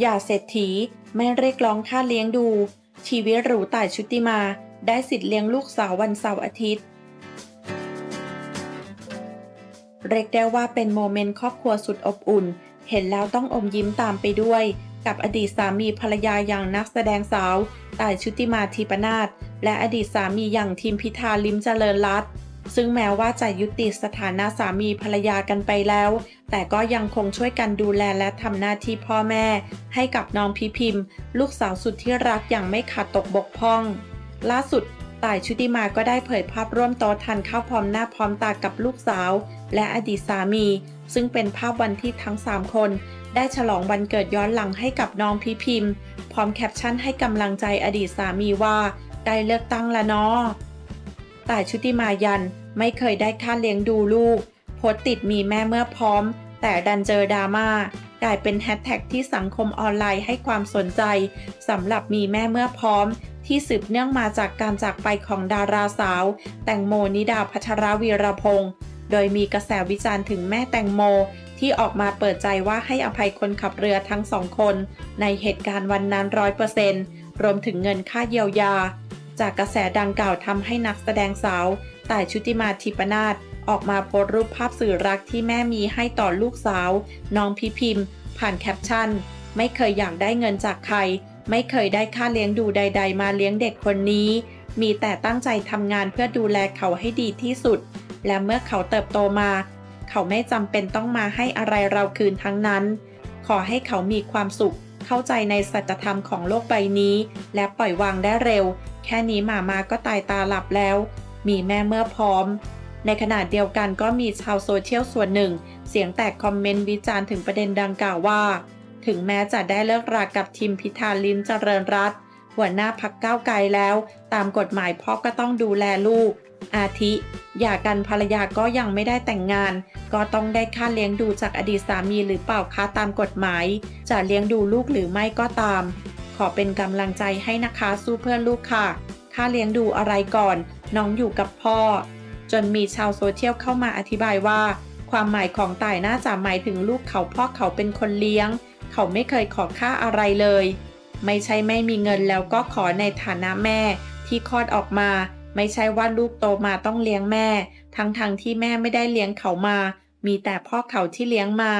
อย่าเศรษฐีไม่เรียกร้องค่าเลี้ยงดู ชีวิตหรูต่ายชุติมา ได้สิทธิ์เลี้ยงลูกสาววันเสาร์อาทิตย์ เรียกได้ว่าเป็นโมเมนต์ครอบครัวสุดอบอุ่น เห็นแล้วต้องอมยิ้มตามไปด้วย กับอดีตสามีภรรยาอย่างนักแสดงสาวต่ายชุติมาทีปนาศและอดีตสามีอย่างทีมพิธาลิมเจริญรัตน์ ซึ่งแม้ว่าจะยุติสถานะสามีภรรยากันไปแล้ว แต่ก็ยังคงช่วยกันดูแลและทำหน้าที่พ่อแม่ ให้กับน้องพิพิมพ์ ลูกสาวสุดที่รักอย่างไม่ขาดตกบกพร่อง ล่าสุดต่ายชุติมาก็ได้เผยภาพร่วมโต๊ะทานข้าวพร้อมหน้าพร้อมตากับลูกสาว และอดีตสามี ซึ่งเป็นภาพวันที่ทั้ง 3 คน ได้ฉลองวันเกิดย้อนหลังให้กับน้องพิพิมพ์ พร้อมแคปชั่นให้กำลังใจอดีตสามีว่าใกล้เลือกตั้งละเนาะ แต่ชุติมายันไม่เคยได้ค่าเลี้ยงดูลูกโพสต์ติดมีแม่เมื่อพร้อม แต่ดันเจอดราม่ากลายเป็นแฮชแท็กที่สังคมออนไลน์ให้ความสนใจสำหรับมีแม่เมื่อพร้อม ที่สืบเนื่องมาจากการจากไปของดาราสาว แตงโมนิดาพัชรวีรพงศ์โดยมีกระแสวิจารณ์ถึงแม่แตงโม ที่ออกมาเปิดใจว่าให้อภัยคนขับเรือทั้งสองคน ในเหตุการณ์วันนั้นร้อยเปอร์เซ็นต์รวมถึงเงินค่าเยียวยา จากกระแสดังกล่าวทำให้นักแสดงสาวต่ายชุติมาทิปนาศออกมาโพสต์รูปภาพสื่อรักที่แม่มีให้ต่อลูกสาว น้องพิพิมพ์ ผ่านแคปชั่น ไม่เคยอยากได้เงินจากใคร ไม่เคยได้ค่าเลี้ยงดูใด ๆ มาเลี้ยงเด็กคนนี้ มีแต่ตั้งใจทำงานเพื่อดูแลเขาให้ดีที่สุด และเมื่อเขาเติบโตมา เขาไม่จำเป็นต้องมาให้อะไรเราคืนทั้งนั้น ขอให้เขามีความสุข เข้าใจในสัจธรรมของโลกใบนี้ และปล่อยวางได้เร็ว แค่นี้หมามาก็ตายตาหลับแล้ว มีแม่เมื่อพร้อม ในขณะเดียวกันก็มีชาวโซเชียลส่วนหนึ่ง เสียงแตกคอมเมนต์วิจารณ์ถึงประเด็นดังกล่าวว่า ถึงแม้จะได้เลิกรากับทีมพิธาลิมเจริญรัตน์ หัวหน้าพักก้าวไกลแล้ว ตามกฎหมายพ่อก็ต้องดูแลลูก อาทิหย่ากันภรรยาก็ยังไม่ได้แต่งงาน ก็ต้องได้ค่าเลี้ยงดูจากอดีตสามีหรือเปล่าคะตามกฎหมาย จะเลี้ยงดูลูกหรือไม่ก็ตาม ขอเป็นกำลังใจให้นะคะสู้เพื่อลูกค่ะ ค่าเลี้ยงดูอะไรก่อน น้องอยู่กับพ่อ จนมีชาวโซเชียลเข้ามาอธิบายว่า ความหมายของต่ายน่าจะหมายถึงลูกเขาพ่อเขาเป็นคนเลี้ยง เขาไม่เคยขอค่าอะไรเลย ไม่ใช่ไม่มีเงินแล้วก็ขอในฐานะแม่ที่คลอดออกมา ไม่ใช่ว่าลูกโตมาต้องเลี้ยงแม่ ทั้งๆทที่แม่ไม่ได้เลี้ยงเขามา มีแต่พ่อเขาที่เลี้ยงมา